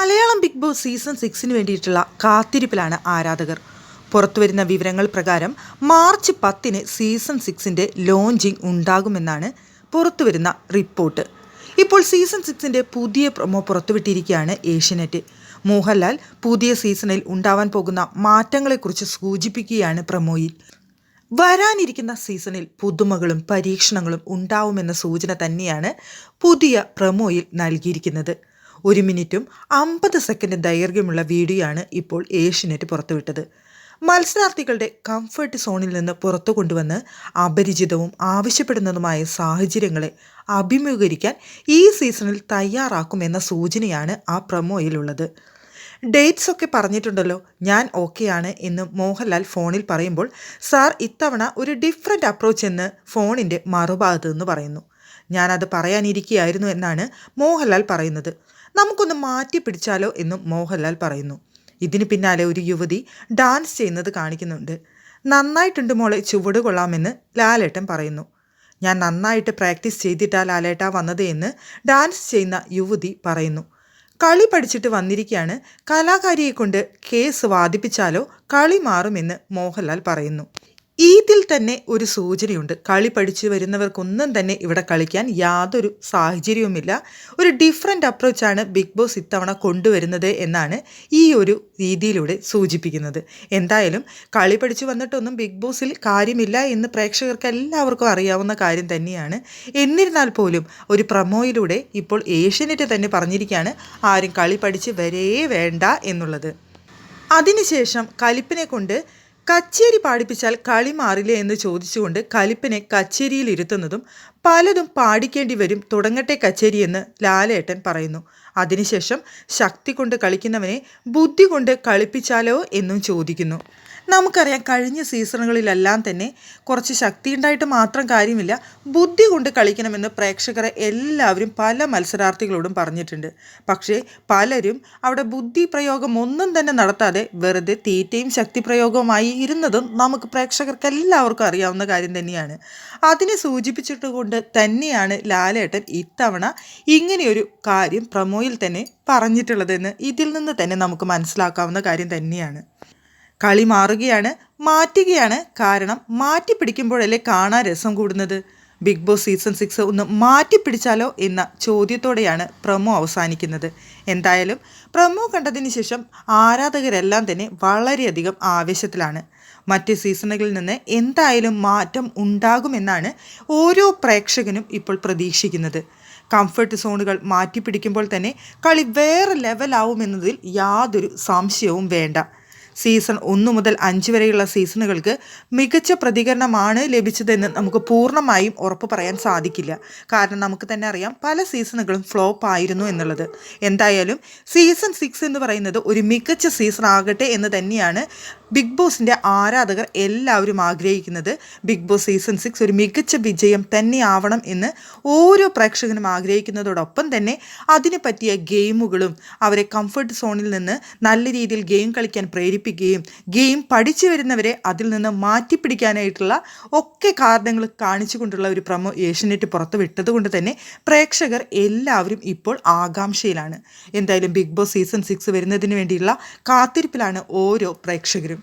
Malayalam big boss season സിക്സിന് വേണ്ടിയിട്ടുള്ള കാത്തിരിപ്പിലാണ് ആരാധകർ. പുറത്തുവരുന്ന വിവരങ്ങൾ പ്രകാരം മാർച്ച് പത്തിന് സീസൺ സിക്സിന്റെ ലോഞ്ചിങ് ഉണ്ടാകുമെന്നാണ് പുറത്തുവരുന്ന റിപ്പോർട്ട്. ഇപ്പോൾ സീസൺ സിക്സിന്റെ പുതിയ പ്രൊമോ പുറത്തുവിട്ടിരിക്കുകയാണ് ഏഷ്യനെറ്റ്. മോഹൻലാൽ പുതിയ സീസണിൽ ഉണ്ടാവാൻ പോകുന്ന മാറ്റങ്ങളെക്കുറിച്ച് സൂചിപ്പിക്കുകയാണ് പ്രൊമോയിൽ. വരാനിരിക്കുന്ന സീസണിൽ പുതുമകളും പരീക്ഷണങ്ങളും ഉണ്ടാവുമെന്ന സൂചന തന്നെയാണ് പുതിയ പ്രൊമോയിൽ നൽകിയിരിക്കുന്നത്. ഒരു മിനിറ്റും അമ്പത് സെക്കൻഡ് ദൈർഘ്യമുള്ള വീഡിയോയാണ് ഇപ്പോൾ ഏഷ്യനെറ്റ് പുറത്തുവിട്ടത്. മത്സരാർത്ഥികളുടെ കംഫർട്ട് സോണിൽ നിന്ന് പുറത്തു കൊണ്ടുവന്ന് അപരിചിതവും ആവശ്യപ്പെടുന്നതുമായ സാഹചര്യങ്ങളെ അഭിമുഖീകരിക്കാൻ ഈ സീസണിൽ തയ്യാറാക്കുമെന്ന സൂചനയാണ് ആ പ്രമോയിലുള്ളത് ഡേറ്റ്സ് ഒക്കെ പറഞ്ഞിട്ടുണ്ടല്ലോ ഞാൻ ഓക്കെയാണ് എന്ന് മോഹൻലാൽ ഫോണിൽ പറയുമ്പോൾ സാർ ഇത്തവണ ഒരു ഡിഫറെന്റ് അപ്രോച്ച് എന്ന് ഫോണിന്റെ മറുഭാഗത്ത് നിന്ന് പറയുന്നു. ഞാനത് പറയാനിരിക്കുകയായിരുന്നു എന്നാണ് മോഹൻലാൽ പറയുന്നത്. നമുക്കൊന്ന് മാറ്റി പിടിച്ചാലോ എന്നും മോഹൻലാൽ പറയുന്നു. ഇതിന് പിന്നാലെ ഒരു യുവതി ഡാൻസ് ചെയ്യുന്നത് കാണിക്കുന്നുണ്ട്. നന്നായിട്ടുണ്ട് മോളെ ചുവട് കൊള്ളാമെന്ന് ലാലേട്ടൻ പറയുന്നു. ഞാൻ നന്നായിട്ട് പ്രാക്ടീസ് ചെയ്തിട്ടാ ലാലേട്ട വന്നത് എന്ന് ഡാൻസ് ചെയ്യുന്ന യുവതി പറയുന്നു. കളി പഠിച്ചിട്ട് വന്നിരിക്കുകയാണ് കലാകാരിയെ കൊണ്ട് കേസ് വാദിപ്പിച്ചാലോ കളി മാറുമെന്ന് മോഹൻലാൽ പറയുന്നു. ഇതിൽ തന്നെ ഒരു സൂചനയുണ്ട്. കളി പഠിച്ചു വരുന്നവർക്കൊന്നും തന്നെ ഇവിടെ കളിക്കാൻ യാതൊരു സാഹചര്യവുമില്ല. ഒരു ഡിഫറെന്റ് അപ്രോച്ചാണ് ബിഗ് ബോസ് ഇത്തവണ കൊണ്ടുവരുന്നത് എന്നാണ് ഈ ഒരു രീതിയിലൂടെ സൂചിപ്പിക്കുന്നത്. എന്തായാലും കളി പഠിച്ചു വന്നിട്ടൊന്നും ബിഗ് ബോസിൽ കാര്യമില്ല എന്ന് പ്രേക്ഷകർക്ക് എല്ലാവർക്കും അറിയാവുന്ന കാര്യം തന്നെയാണ്. എന്നിരുന്നാൽ പോലും ഒരു പ്രമോയിലൂടെ ഇപ്പോൾ ഏഷ്യനെറ്റ് തന്നെ പറഞ്ഞിരിക്കുകയാണ് ആരും കളി പഠിച്ച് വരേ വേണ്ട എന്നുള്ളത്. അതിനുശേഷം കലിപ്പിനെ കൊണ്ട് കച്ചേരി പാടിപ്പിച്ചാൽ കളി മാറില്ലേ എന്ന് ചോദിച്ചുകൊണ്ട് കലിപ്പനെ കച്ചേരിയിൽ ഇരുത്തുന്നതും പലതും പാടിക്കേണ്ടി വരും തുടങ്ങട്ടെ കച്ചേരി എന്ന് ലാലേട്ടൻ പറയുന്നു. അതിനുശേഷം ശക്തി കൊണ്ട് കളിക്കുന്നവനെ ബുദ്ധി കൊണ്ട് കളിപ്പിച്ചാലോ എന്നും ചോദിക്കുന്നു. നമുക്കറിയാം കഴിഞ്ഞ സീസണുകളിലെല്ലാം തന്നെ കുറച്ച് ശക്തി ഉണ്ടായിട്ട് മാത്രം കാര്യമില്ല. ബുദ്ധി കൊണ്ട് കളിക്കണമെന്ന് പ്രേക്ഷകരെ എല്ലാവരും പല മത്സരാർത്ഥികളോടും പറഞ്ഞിട്ടുണ്ട്. പക്ഷേ പലരും അവിടെ ബുദ്ധി പ്രയോഗം ഒന്നും തന്നെ നടത്താതെ വെറുതെ തീറ്റയും ശക്തി പ്രയോഗവുമായി ഇരുന്നതും നമുക്ക് പ്രേക്ഷകർക്ക് എല്ലാവർക്കും അറിയാവുന്ന കാര്യം തന്നെയാണ്. അതിനെ സൂചിപ്പിച്ചിട്ടുകൊണ്ട് തന്നെയാണ് ലാലേട്ടൻ ഇത്തവണ ഇങ്ങനെയൊരു കാര്യം പ്രമോയിൽ തന്നെ പറഞ്ഞിട്ടുള്ളതെന്ന് ഇതിൽ നിന്ന് തന്നെ നമുക്ക് മനസ്സിലാക്കാവുന്ന കാര്യം തന്നെയാണ്. കളി മാറുകയാണ് മാറ്റുകയാണ്. കാരണം മാറ്റി പിടിക്കുമ്പോഴല്ലേ കാണാൻ രസം കൂടുന്നത്. ബിഗ് ബോസ് സീസൺ സിക്സ് ഒന്ന് മാറ്റി പിടിച്ചാലോ എന്ന ചോദ്യത്തോടെയാണ് പ്രമോ അവസാനിക്കുന്നത്. എന്തായാലും പ്രമോ കണ്ടതിന് ശേഷം ആരാധകരെല്ലാം തന്നെ വളരെയധികം ആവേശത്തിലാണ്. മറ്റ് സീസണുകളിൽ നിന്ന് എന്തായാലും മാറ്റം ഉണ്ടാകുമെന്നാണ് ഓരോ പ്രേക്ഷകനും ഇപ്പോൾ പ്രതീക്ഷിക്കുന്നത്. കംഫർട്ട് സോണുകൾ മാറ്റിപ്പിടിക്കുമ്പോൾ തന്നെ കളി വേറെ ലെവലാവുമെന്നതിൽ യാതൊരു സംശയവും വേണ്ട. സീസൺ ഒന്ന് മുതൽ അഞ്ച് വരെയുള്ള സീസണുകൾക്ക് മികച്ച പ്രതികരണമാണ് ലഭിച്ചതെന്ന് നമുക്ക് പൂർണമായും ഉറപ്പ് പറയാൻ സാധിക്കില്ല. കാരണം നമുക്ക് തന്നെ അറിയാം പല സീസണുകളും ഫ്ലോപ്പ് ആയിരുന്നു എന്നുള്ളത്. എന്തായാലും സീസൺ സിക്സ് എന്ന് പറയുന്നത് ഒരു മികച്ച സീസൺ ആകട്ടെ എന്ന് തന്നെയാണ് ബിഗ് ബോസിന്റെ ആരാധകർ എല്ലാവരും ആഗ്രഹിക്കുന്നത്. ബിഗ് ബോസ് സീസൺ സിക്സ് ഒരു മികച്ച വിജയം തന്നെയാവണം എന്ന് ഓരോ പ്രേക്ഷകനും ആഗ്രഹിക്കുന്നതോടൊപ്പം തന്നെ അതിന് പറ്റിയ ഗെയിമുകളും അവരെ കംഫർട്ട് സോണിൽ നിന്ന് നല്ല രീതിയിൽ ഗെയിം കളിക്കാൻ പ്രേരിപ്പിക്കുകയും ഗെയിം പഠിച്ചു വരുന്നവരെ അതിൽ നിന്ന് മാറ്റിപ്പിടിക്കാനായിട്ടുള്ള ഒക്കെ കാരണങ്ങൾ കാണിച്ചുകൊണ്ടുള്ള ഒരു പ്രമോ ഏഷ്യനെറ്റ് പുറത്ത് വിട്ടതുകൊണ്ട് തന്നെ പ്രേക്ഷകർ എല്ലാവരും ഇപ്പോൾ ആകാംക്ഷയിലാണ്. എന്തായാലും ബിഗ് ബോസ് സീസൺ സിക്സ് വരുന്നതിന് വേണ്ടിയുള്ള കാത്തിരിപ്പിലാണ് ഓരോ പ്രേക്ഷകരും.